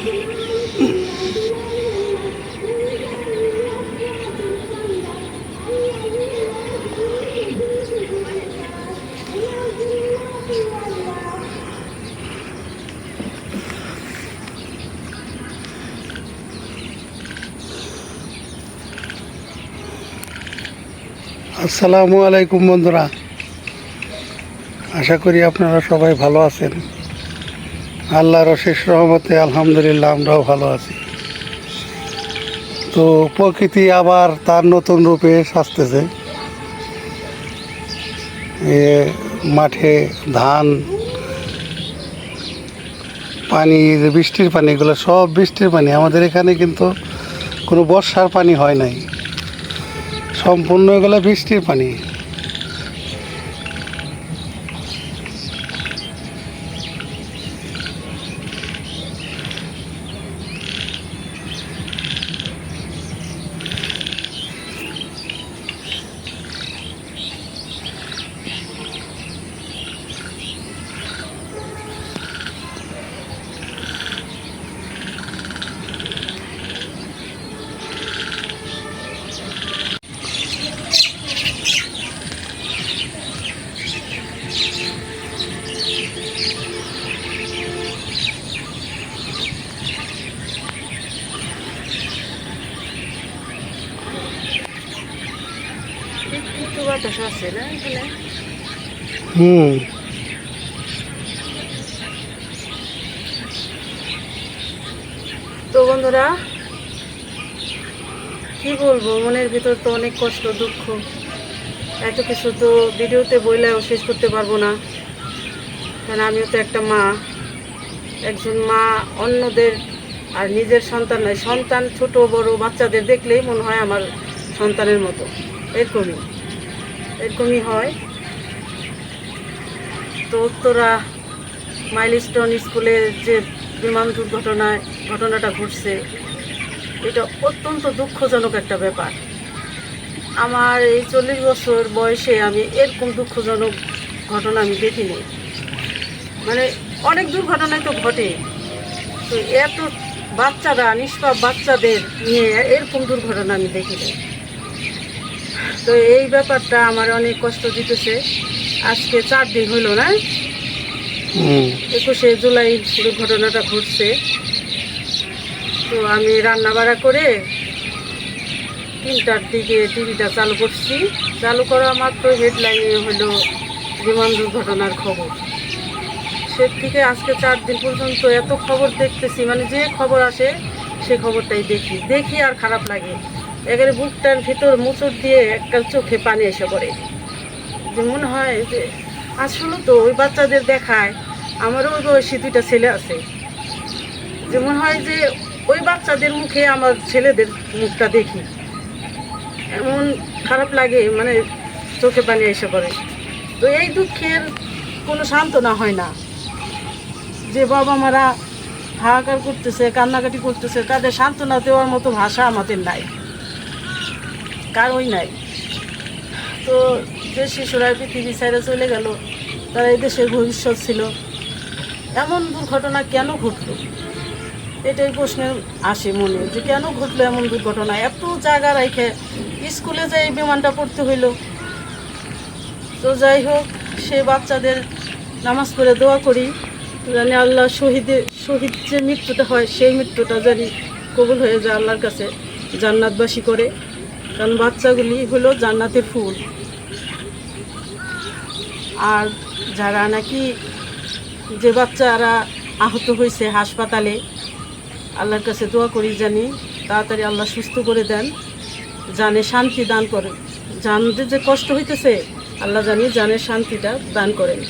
আসসালামু আলাইকুম বন্ধুরা। আশা করি আপনারা সবাই ভালো আছেন। আল্লাহর অশেষ রহমতে আলহামদুলিল্লাহ আমরাও ভালো আছি। তো প্রকৃতি আবার তার নতুন রূপে সাজতেছে। এ মাঠে ধান, পানি যে বৃষ্টির পানি, এগুলো সব বৃষ্টির পানি। আমাদের এখানে কিন্তু কোনো বর্ষার পানি হয় নাই। সম্পূর্ণ এগুলো বৃষ্টির পানি একটু বাতাস আছে না এখানে? হুম। তো বন্ধুরা কি বলব মনের ভিতর তো অনেক কষ্ট দুঃখ। এত কিছু তো ভিডিওতে বইলেও শেষ করতে পারব না। কারণ আমিও তো একটা মা। একজন মা অন্যদের আর নিজের সন্তান নয় সন্তান ছোট বড় বাচ্চাদের দেখলেই মনে হয় আমার সন্তানের মতো। এরকমই। এরকমই হয়। তো উত্তরা মাইলস্টোন স্কুলে যে বিমান দুর্ঘটনায় ঘটনাটা ঘটছে, এটা অত্যন্ত দুঃখজনক একটা ব্যাপার। আমার এই চল্লিশ বছর বয়সে আমি এরকম দুঃখজনক ঘটনা আমি দেখিনি। মানে অনেক দুর্ঘটনায় তো ঘটে। তো এত বাচ্চারা, নিষ্পাপ বাচ্চাদের নিয়ে এরকম দুর্ঘটনা আমি দেখিনি। তো এই ব্যাপারটা আমার অনেক কষ্ট দিতেছে। আজকে চার দিন হলো না? একুশে জুলাই দুর্ঘটনাটা ঘটছে। তো আমি রান্না বাড়া করে তিনটার দিকে টিভিটা চালু করছি। চালু করা মাত্র হেডলাইনে হলো বিমান দুর্ঘটনার খবর। সে থেকে আজকে চার দিন পর্যন্ত এত খবর দেখতেছি মানে যে খবর আসে সে খবরটাই দেখি। দেখি আর খারাপ লাগে। একেবারে বুকটার ভিতর মুচড় দিয়ে একটা চোখে পানি এসে পড়ে। যে মনে হয় যে আসলে তো ওই বাচ্চাদের দেখায় আমারও ওই বয়সী দুইটা ছেলে আছে। যে মনে হয় যে ওই বাচ্চাদের মুখে আমার ছেলেদের মুখটা দেখি। এমন খারাপ লাগে মানে চোখে পানি এসে পড়ে। তো এই দুঃখের কোনো সান্ত্বনা হয় না। যে বাবা মারা হাহাকার করতেছে, কান্নাকাটি করতেছে, তাদের সান্ত্বনা দেওয়ার মতো ভাষা আমাদের নাই। কারোই নাই। তো যে শিশুরা পৃথিবী ছেড়ে চলে গেল, তারা এই দেশের ভবিষ্যৎ ছিল। এমন দুর্ঘটনা কেন ঘটলো? এটাই প্রশ্ন আসে মনে, যে কেন ঘটলো এমন দুর্ঘটনা? এত জায়গা রেখে স্কুলে যে এই বিমানটা পড়তে হইল। তো যাই হোক, সে বাচ্চাদের নামাজ পড়ে দোয়া করি, জানি আল্লাহ শহীদের শহীদ যে মৃত্যুটা হয়, সেই মৃত্যুটা জানি কবুল হয়ে যায় আল্লাহর কাছে, জান্নাতবাসী করে। কারণ বাচ্চাগুলি হলো জান্নাতের ফুল। আর যারা নাকি যে বাচ্চারা আহত হয়েছে হাসপাতালে, আল্লাহর কাছে দোয়া করি জানি, তাড়াতাড়ি আল্লাহ সুস্থ করে দেন, জানে শান্তি দান করেন। জানতে যে কষ্ট হইতেছে, আল্লাহ জানি জানে শান্তিটা দান করেন।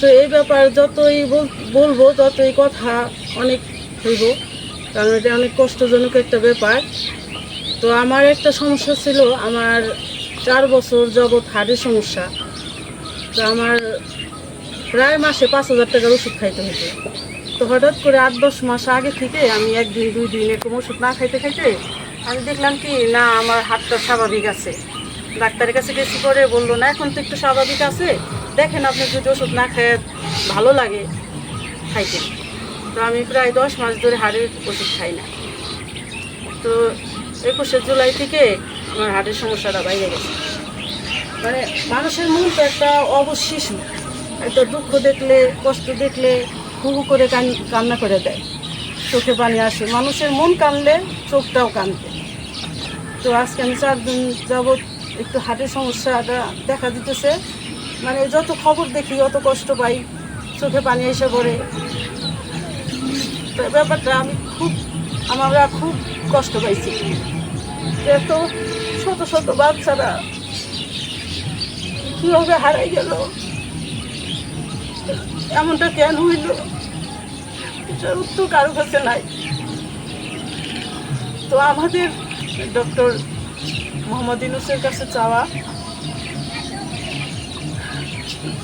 তো এই ব্যাপার যতই বল- বলব ততই কথা অনেক হইব, কারণ এটা অনেক কষ্টজনক একটা ব্যাপার। তো আমার একটা সমস্যা ছিল, আমার চার বছর জগৎ হার্টের সমস্যা। তো আমার প্রায় মাসে পাঁচ হাজার টাকার ওষুধ খাইতে হতো তো হঠাৎ করে আট, দশ মাস আগে থেকে আমি একদিন, দুই দিন এরকম ওষুধ না খাইতে খাইতে আমি দেখলাম কি, না, আমার হাতটা স্বাভাবিক আছে। ডাক্তারের কাছে গেছি করে বলল, না, এখন তো একটু স্বাভাবিক আছে। দেখেন আপনি যদি ওষুধ না খেয়ে ভালো লাগে খাইতে। তো আমি প্রায় দশ মাস ধরে হাড়ের ওষুধ খাই না। তো একুশে জুলাই থেকে আমার হার্টের সমস্যাটা বাইরে গেছে। মানে মানুষের মন তো একটা অবশ শিশু একটা দুঃখ দেখলে, কষ্ট দেখলে হু হু করে কান কান্না করে দেয়। চোখে পানি আসে, মানুষের মন কানলে চোখটাও কানবে। তো আজকে আমি চার দিন যাবৎ একটু হার্টের সমস্যাটা দেখা দিতেছে। মানে যত খবর দেখি, অত কষ্ট পাই, চোখে পানি এসে পড়ে। ব্যাপারটা আমি খুব আমরা খুব কষ্ট পাইছি। এত শত শত বাচ্চারা কীভাবে হারাই গেল? এমনটা কেন হইল? এটার উত্তর কারও কাছে নাই। তো আমাদের ডক্টর মোহাম্মদ ইনুসের কাছে চাওয়া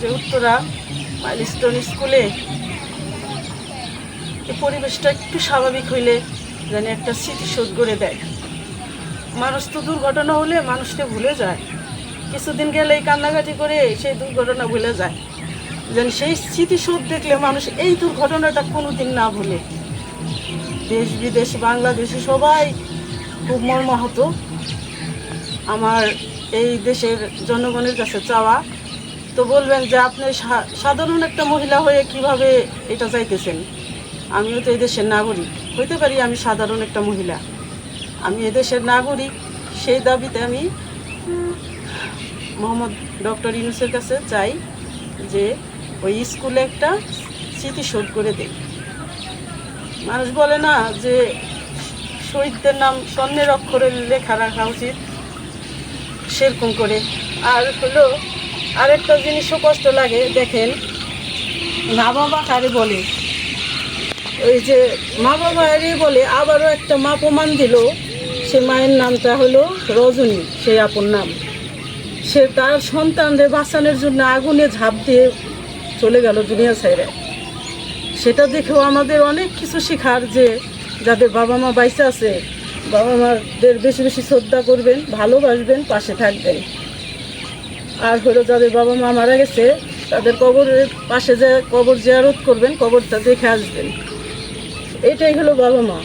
যে উত্তরা মাইলস্টোন স্কুলে পরিবেশটা একটু স্বাভাবিক হইলে যেন একটা স্মৃতিশোধ করে দেয়। মানুষ তো দুর্ঘটনা হলে মানুষকে ভুলে যায়। কিছুদিন গেলে এই কান্নাকাটি করে সেই দুর্ঘটনা ভুলে যায়। যেন সেই স্মৃতিশোধ দেখলে মানুষ এই দুর্ঘটনাটা কোনোদিন না ভুলে। দেশ বিদেশ, বাংলাদেশে সবাই খুব মর্মাহত। আমার এই দেশের জনগণের কাছে চাওয়া। তো বলবেন যে আপনি সাধারণ একটা মহিলা হয়ে কীভাবে এটা চাইতেছেন? আমিও তো এই দেশের নাগরিক। হইতে পারি আমি সাধারণ একটা মহিলা। আমি এদেশের নাগরিক, সেই দাবিতে আমি, মোহাম্মদ ডক্টর ইউনুসের কাছে চাই যে ওই স্কুলে একটা স্মৃতিশোধ করে দেয় মানুষ বলে না যে শহীদদের নাম স্বর্ণের অক্ষরে লেখা রাখা উচিত, সেরকম করে। আর হলো আরেকটা জিনিসও কষ্ট লাগে, দেখেন মা বাবা কারে বলে? ওই যে মা বাবা আরে বলে, আবারও একটা মা প্রমাণ দিল। সে মায়ের নামটা হলো রজনী, সেই আপন নাম। সে তার সন্তানদের বাঁচানোর জন্য আগুনে ঝাঁপ দিয়ে চলে গেল দুনিয়া ছাইরে সেটা দেখেও আমাদের অনেক কিছু শেখার যে যাদের বাবা মা বাইসে আছে, বাবা মাদের বেশি বেশি শ্রদ্ধা করবেন, ভালোবাসবেন, পাশে থাকবেন। আর হলো যাদের বাবা মা মারা গেছে, তাদের কবরের পাশে যে কবর জিয়ারত করবেন, কবরটা দেখে আসবেন। এটাই হলো বাবা মা।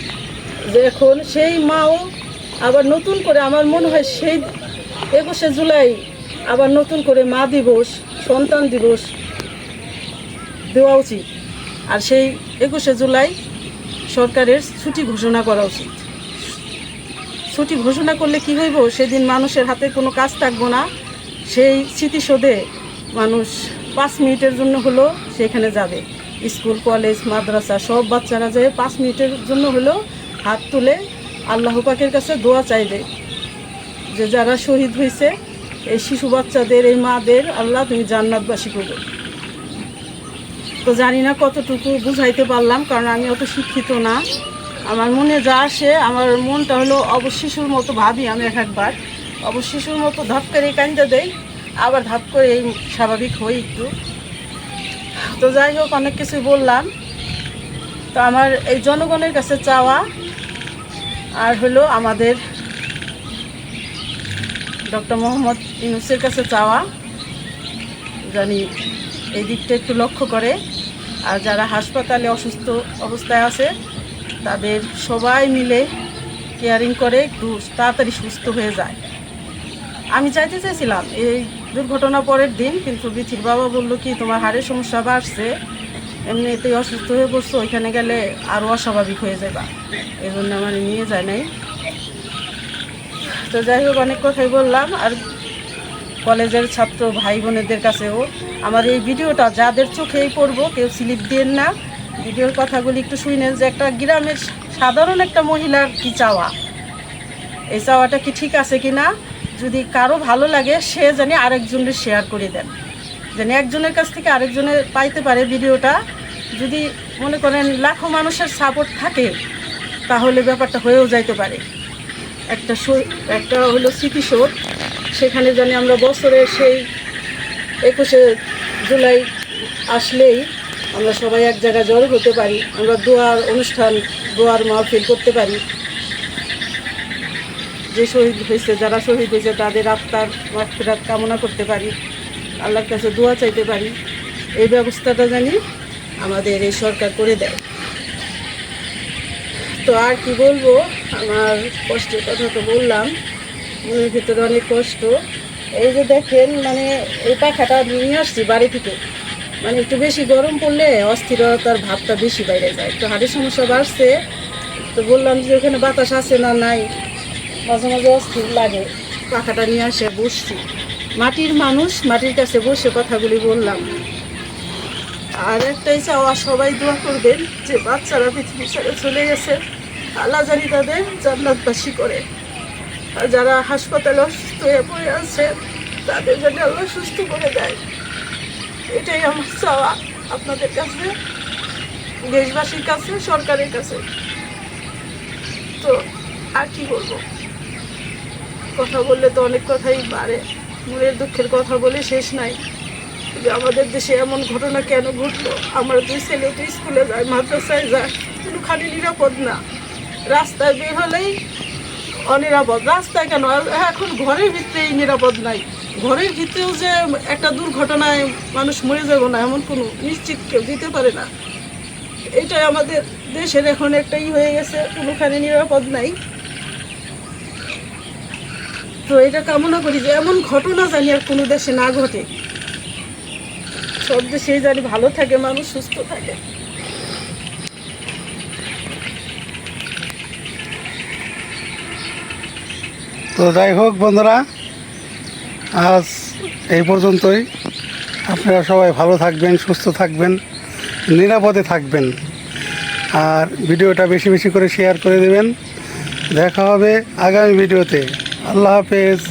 যে এখন সেই মাও আবার নতুন করে আমার মনে হয় সেই একুশে জুলাই আবার নতুন করে মা দিবস, সন্তান দিবস দেওয়া উচিত। আর সেই একুশে জুলাই সরকারের ছুটি ঘোষণা করা উচিত। ছুটি ঘোষণা করলে কি হইব? সেদিন মানুষের হাতে কোনো কাজ থাকব না। সেই স্মৃতিসৌধে মানুষ পাঁচ মিনিটের জন্য হলো সেখানে যাবে। স্কুল, কলেজ, মাদ্রাসা, সব বাচ্চারা যায় পাঁচ মিনিটের জন্য হলো হাত তুলে আল্লাহ পাকের কাছে দোয়া চাইবে। যে যারা শহীদ হয়েছে, এই শিশু বাচ্চাদের, এই মাদের, আল্লাহ তুমি জান্নাতবাসী করবে। তো জানি না কতটুকু বুঝাইতে পারলাম, কারণ আমি অত শিক্ষিত না। আমার মনে যা আসে, আমার মনটা হলো অবশিশুর মতো ভাবি আমি এক একবার। অবশিশুর মতো ধাপ করে কান্দে দেই, আবার ধাপ করে এই স্বাভাবিক হই একটু। তো যাই হোক, অনেক কিছু বললাম। তো আমার এই জনগণের কাছে চাওয়া আর হলো আমাদের ডক্টর মোহাম্মদ ইউনুসের কাছে চাওয়া, জানি এই দিকটা একটু লক্ষ্য করে। আর যারা হাসপাতালে অসুস্থ অবস্থায় আছে, তাদের সবাই মিলে কেয়ারিং করে, একটু তাড়াতাড়ি সুস্থ হয়ে যায়। আমি চাইতে চাইছিলাম এই দুর্ঘটনা পরের দিন, কিন্তু বিথির বাবা বলল কি, তোমার হাড়ের সমস্যা বাড়ছে এমনিতেই অসুস্থ হয়ে পড়ছো, ওইখানে গেলে আরও অস্বাভাবিক হয়ে যাবা। এই জন্য আমার নিয়ে যায় নাই। তো যাই হোক, অনেক কথাই বললাম। আর কলেজের ছাত্র ভাই বোনেদের কাছেও আমার এই ভিডিওটা, যাদের চোখেই পড়ব, কেউ স্লিপ দিন না। ভিডিওর কথাগুলি একটু শুনেন যে একটা গ্রামের সাধারণ একটা মহিলার কি চাওয়া? এই চাওয়াটা কি ঠিক আছে কি না যদি কারও ভালো লাগে, সে জানি আরেকজনের শেয়ার করে দেন। যেন একজনের কাছ থেকে আরেকজনের পাইতে পারে ভিডিওটা। যদি মনে করেন লাখো মানুষের সাপোর্ট থাকে, তাহলে ব্যাপারটা হয়েও যাইতে পারে। একটা একটা হলো স্মৃতিশোধ সেখানে জানি আমরা বছরে সেই একুশে জুলাই আসলেই আমরা সবাই এক জায়গায় জড়ো হতে পারি। আমরা দোয়ার অনুষ্ঠান, দোয়ার মাহফিল করতে পারি। যে শহীদ হয়েছে, যারা শহীদ হয়েছে, তাদের আত্মার মাগফিরাত কামনা করতে পারি। আল্লাহর কাছে দোয়া চাইতে পারি। এই ব্যবস্থাটা জানি আমাদের এই সরকার করে দেয়। তো আর কি বলব, আমার কষ্টের কথা তো বললাম। মনের ভিতরে অনেক কষ্ট। এই যে দেখেন মানে এই পাখাটা নিয়ে আসছি বাড়ি থেকে। মানে একটু বেশি গরম পড়লে অস্থিরতার ভাবটা বেশি বাইরে যায়। একটু হাড়ের সমস্যা বাড়ছে। তো বললাম যে ওখানে বাতাস আছে না নাই? মাঝে মাঝে অস্থির লাগে। পাখাটা নিয়ে আসে বসছি। মাটির মানুষ, মাটির কাছে বসে কথাগুলি বললাম। আর একটাই চাওয়া, সবাই দোয়া করবেন যে বাচ্চারা পৃথিবী ছেড়ে চলে গেছে। আল্লাহ জানি তাদের জান্নাতবাসী করে। আর যারা হাসপাতালে অসুস্থ হয়ে পড়ে আছে, তাদের জন্য আল্লাহ সুস্থ করে দেয়। এটাই আমার চাওয়া আপনাদের কাছে, দেশবাসীর কাছে, সরকারের কাছে। তো আর কি বলব? কথা বললে তো অনেক কথাই বাড়ে। মনের দুঃখের কথা বলে শেষ নাই। যে আমাদের দেশে এমন ঘটনা কেন ঘটলো? আমার দুই ছেলে তো স্কুলে যায়, মাদ্রাসায় যায়, কোনোখানে নিরাপদ না। রাস্তায় বের হলেই অনিরাপদ। রাস্তায় কেন? এখন ঘরের ভিতরেই নিরাপদ নাই। ঘরের ভিতরেও যে একটা দুর্ঘটনায় মানুষ মরে যাবে না, এমন কোনো নিশ্চিত কেউ দিতে পারে না। এটাই আমাদের দেশের এখন একটাই হয়ে গেছে, কোনোখানে নিরাপদ নাই। তো এটা কামনা করি যে এমন ঘটনা জানি আর কোনো দেশে না ঘটে। সব দেশেই জানি ভালো থাকে, মানুষ সুস্থ থাকে। তো যাই হোক বন্ধুরা, আজ এই পর্যন্তই। আপনারা সবাই ভালো থাকবেন, সুস্থ থাকবেন, নিরাপদে থাকবেন। আর ভিডিওটা বেশি বেশি করে শেয়ার করে দেবেন। দেখা হবে আগামী ভিডিওতে। আল্লাহ হাফেজ।